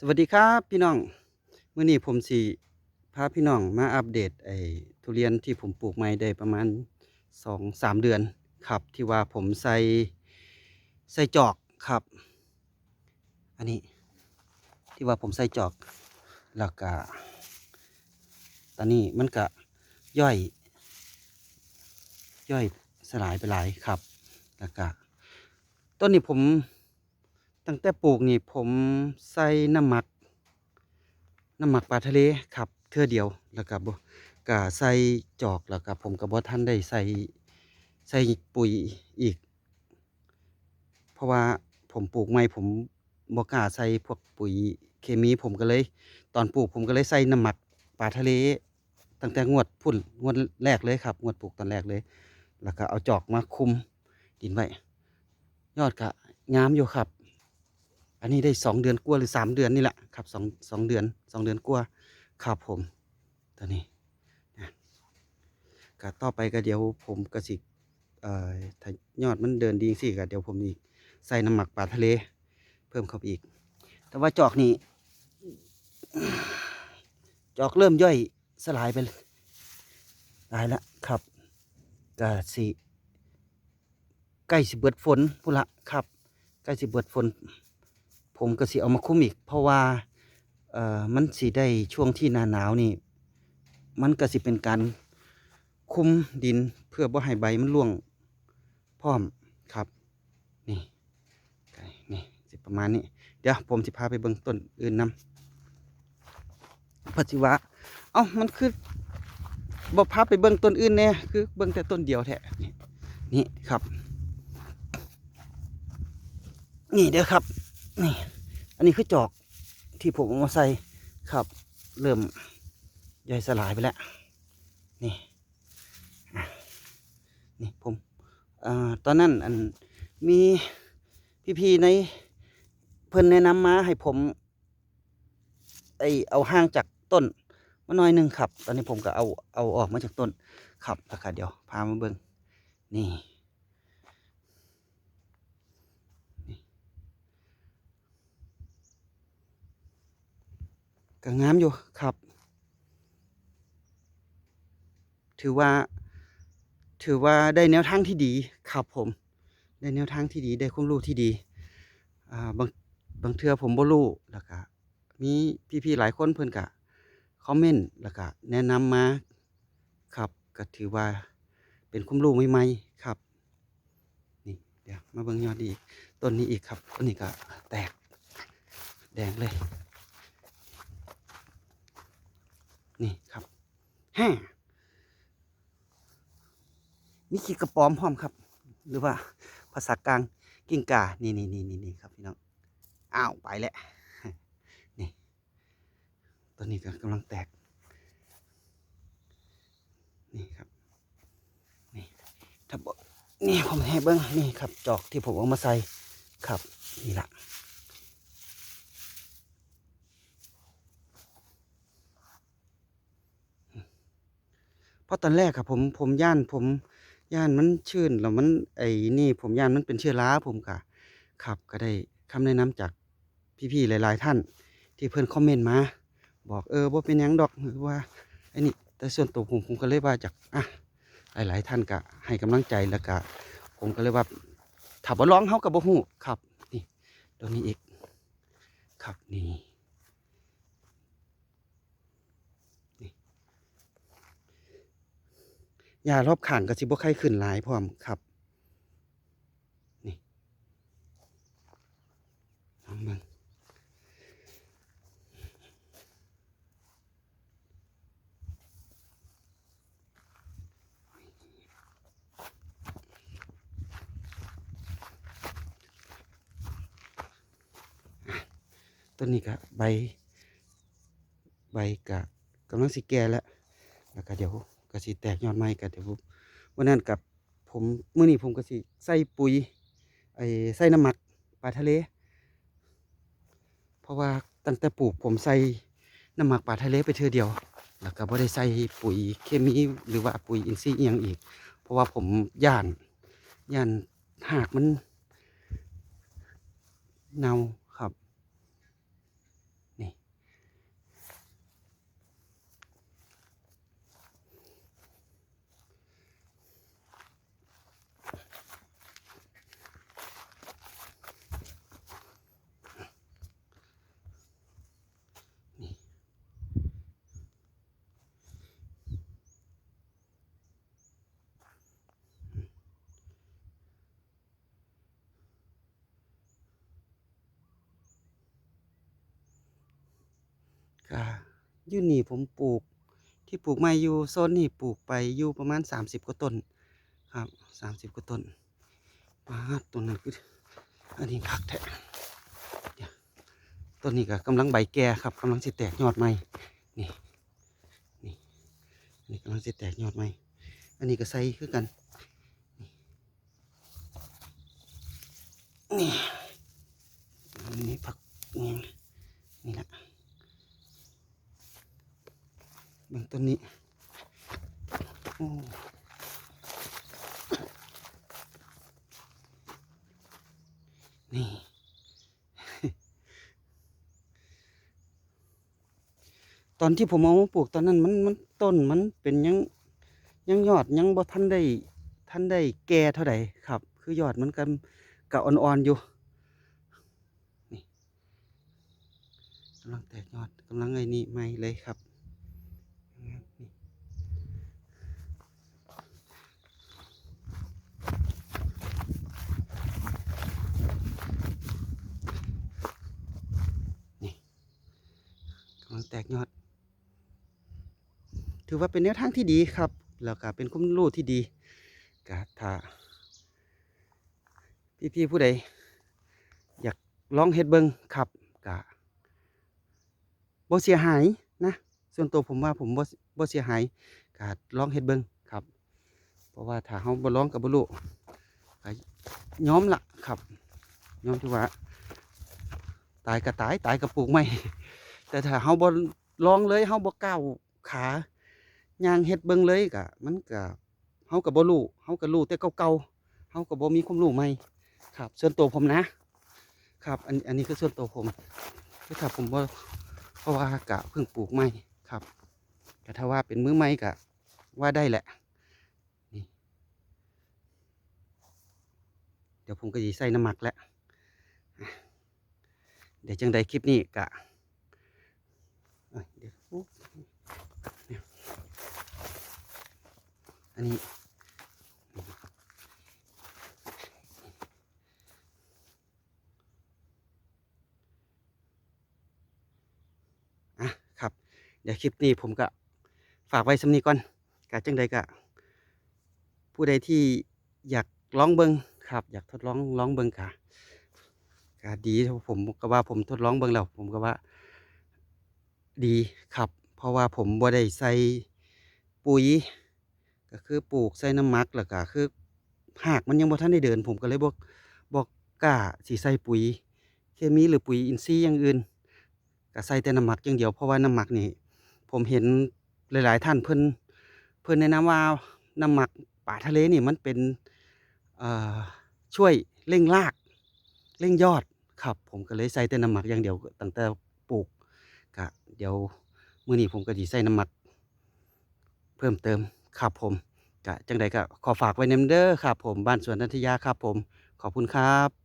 สวัสดีครับพี่น้องเมื้อนี้ผมสิพาพี่น้องมาอัปเดตไอ้ทุเรียนที่ผมปลูกใหม่ได้ประมาณ2-3เดือนครับที่ว่าผมใส่ใส่จอกครับ อันนี้ที่ว่าผมใส่จอกแล้วก็ตอนนี้มันก็ย่อย ย่อยสลายไปหลายครับแล้วก็ต้นนี้ผม ตั้งแต่ปลูกนี่ผมใส่น้ำหมัก น้ำหมักปลาทะเลครับเทื่อเดียวแล้วก็บก็ใส่จอกแล้วก็ผมก็บ่ทันได้ใส่ใส่ปุ๋ยอีก เพราะว่าผมปลูกใหม่ผมบ่กล้าใส่พวกปุ๋ยเคมีผมก็เลย ตอนปลูกผมก็เลยใส่น้ำหมักปลาทะเลตั้งแต่งวดพุ่นงวดแรกเลยครับ งวดปลูกตอนแรกเลย แล้วก็เอาจอกมาคุมดินไว้ยอดก็งามอยู่ครับ อันนี้ได้สองเดือนกว่าหรือสามเดือนนี่แหละครับสองสองเดือนสองเดือนกว่าครับผมตัวนี้นะก็ต่อไปก็เดี๋ยวผมก็สิเอ่อถ้ายอดมันเดินดีสิก็เดี๋ยวผมอีกใส่น้ำหมักปลาทะเล เพิ่มเข้าไปอีก แต่ว่าจอกนี่จอกเริ่มย่อยสลายไปหลายแล้วครับก็สิใกล้สิเบิดฝนพุ่นละครับใกล้สิเบิดฝน ผมก็สิเอามาคุ้มอีก เพราะว่าเอ่อมันสิได้ช่วงที่หนาหนาวนี่ มันก็สิเป็นการคุมดินเพื่อบ่ให้ใบมันร่วงพร้อมครับ นี่นี่สิประมาณนี้ เดี๋ยวผมสิพาไปเบิ่งต้นอื่นนำปัจจุบันเอ้ามันคือบ่พาไปเบิ่งต้นอื่นแน่คือเบิ่งแต่ต้นเดียวแท้นี่นี่ครับ นี่เด้อครับ นี่ อันนี้คือจอกที่ผมเอามาใส่ครับ เริ่มย่อยสลายไปแล้ว นี่นี่ผมอ่าตอนนั้นอันมีพี่ๆในเพิ่นแนะนำมาให้ผม ไอเอาห่างจากต้นมาหน่อยหนึงครับ ตอนนี้ผมก็เอาเอาออกมาจากต้นครับแล้วก็เดี๋ยวพามาเบิ่งนี่ ก็งามอยู่ครับ ถือว่า ถือว่าได้แนวทางที่ดีครับผม ได้แนวทางที่ดีได้ความรู้ที่ดีอ่าบางบางเทือผมบ่รู้แล้วก็มีพี่ๆหลายคนเพิ่นก็คอมเมนต์แล้วก็แนะนำมาครับก็ถือว่าเป็นความรู้ใหม่ๆครับ นี่เดี๋ยวมาเบิ่งยอดดีกต้นนี้อีกครับต้นนี้ก็แตกแดงเลย นี่ครับแฮ่มีขีดกระป๋อมพร้อมครับ หรือว่าภาษากลางกิ้งกานี่นี่นี่นี่นี่ครับพี่น้องอ้าวไปแล้วนี่ตัวนี้ก็กำลังแตก นี่ครับนี่ถ้าบอกนี่ผมให้เบิ้งนี่ครับ จอกที่ผมเอามาใส่ครับนี่ละ เพราะตอนแรกอะผมผมย่านผมย่านมันชื้นแล้วมันไอ้นี่ผมย่านมันเป็นเชื้อราผมกะครับก็ได้คำแนะนำจากพี่ๆหลาย ๆ ท่าน ที่เพิ่อนคอมเมนต์มา บอกเออว่าเป็นยังดอกหรือว่าไอ้นี่แต่ส่วนตัวผมผมก็เลยว่าจากอะหลายๆท่านก็ให้กำลังใจแล้วก็ผมก็เลยว่าถ้าบ่ลองเฮาก็บ่ฮู้ครับ นี่ตัวนี้อีกครับนี่ ยารอบข้างก็สิบ่ไข้ขึ้นหลายพร้อมครับนี่ลองเบิ่งต้นนี้ก็ใบ ใบกะกำลังสิแก่แล้วแล้วก็เดี๋ยว ก็สิแตกยอดใหม่ก็เดี๋ยวผมวันนั้นกับผมเมื้อนี้ผมก็สิใส่ปุ๋ยไอ้ใส่น้ำหมักปลาทะเล เพราะว่าตั้งแต่ปลูกผมใส่น้ำหมักปลาทะเลไปเทือเดียว แล้วก็บ่ได้ใส่ปุ๋ยเคมีหรือว่าปุ๋ยอินทรีย์อีหยังอีก เพราะว่าผมย่านย่านหากมันเน่า ก็อยู่นี่ผมปลูก ที่ปลูกไม้อยู่โซนนี่ปลูกไปอยู่ประมาณ30กว่าต้นครับ30กว่าต้นมาต้นนั้นคืออันนี้คักแท้ต้นนี้ก็กำลังใบแก่ครับกำลังสิแตกยอดใหม่นี่นี่นนี้กำลังสิแตกยอดใหม่อันนี้ก็ใส่คือกันนี่อันนี้ผักนี่นี่แหละ เบางต้นนี้โอ้นี่ ตอนที่ผมเอามาปลูกตอนนั้นมันมันต้นมันเป็นยังยังยอดยังบ่ทันได้ทันได้แก่เท่าใดครับ คือยอดมันกันกะอ่อนๆอยู่นี่กำลังแตกยอดกำลังไอ้นี่ใหม่เลยครับังแตกยอด ถือว่าเป็นแนวทางที่ดีครับ แล้วก็เป็นความรู้ที่ดีก็ถ้าพี่ๆผู้ใด อยากลองเฮ็ดเบิงครับกะบ่เสียหายนะ ส่วนตัวผมว่าผมบ่บ่เสียหายกะลองเฮ็ดเบิงครับ เพราะว่าถ้าเฮาบ่ลองก็บ่รู้ก็ยอมละครับยอมที่ว่าตายก็ตายตายก็ปลูกไม่ แต่ถ้าเฮาบ่ลองเลยเฮาบ่ก้าวขาย่างเฮ็ดเบิงเลยก็มันก็เฮาก็บ่รู้เฮาก็รู้แต่เก่าๆเฮาก็บ่มีความรู้ใหม่ครับส่วนตัวผมนะ ครับอันอันนี้คือส่วนตัวผมคือถ้าผมว่เพราะว่ากะเพิ่งปลูกใหม่ครับแต่ถ้าว่าเป็นมือใหม่กะว่าได้แหละนี่เดี๋ยวผมก็จะใส่น้ำหมักแล้วเดี๋ยวจังใดคลิปนี้กะ เดี๋ยวปุ๊บอันนี้อะครับ เดี๋ยวคลิปนี้ผมก็ฝากไว้สำนีก่อนกะจังใดกะผู้ใดที่อยากลองเบิงครับ อยากทดลองลองเบิงกะกะดีผมก็ว่าผมทดลองเบิงแล้วผมก็ว่า ดีครับ เพราะว่าผมบ่ได้ใส่ปุ๋ย ก็คือปลูกใส่น้ำมักแล้วก็คือหากมันยังบ่ทันได้เดิน ผมก็เลยบ่บ่กล้าสิใส่ปุ๋ย เคมีหรือปุ๋ยอินทรีย์อย่างอื่นก็ใส่แต่น้ำหมักอย่างเดียวเพราะว่าน้ำหมักนี่ผมเห็นหลาย ๆ ท่านเพิ่นเพิ่นแนะนำว่าน้ำหมักป่าทะเลนี่มันเป็นช่วยเร่งรากเร่งยอดครับ ผมก็เลยใส่แต่น้ำหมักอย่างเดียวตั้งแต่ปลูก ก็เดี๋ยวมื้อนี้ผมก็สิใส่น้ำหมัก เพิ่มเติมครับผมกะจังใดก็ขอฝากไว้นมเด้อครับผมบ้านสวนนันทยาครับผม ขอบคุณครับ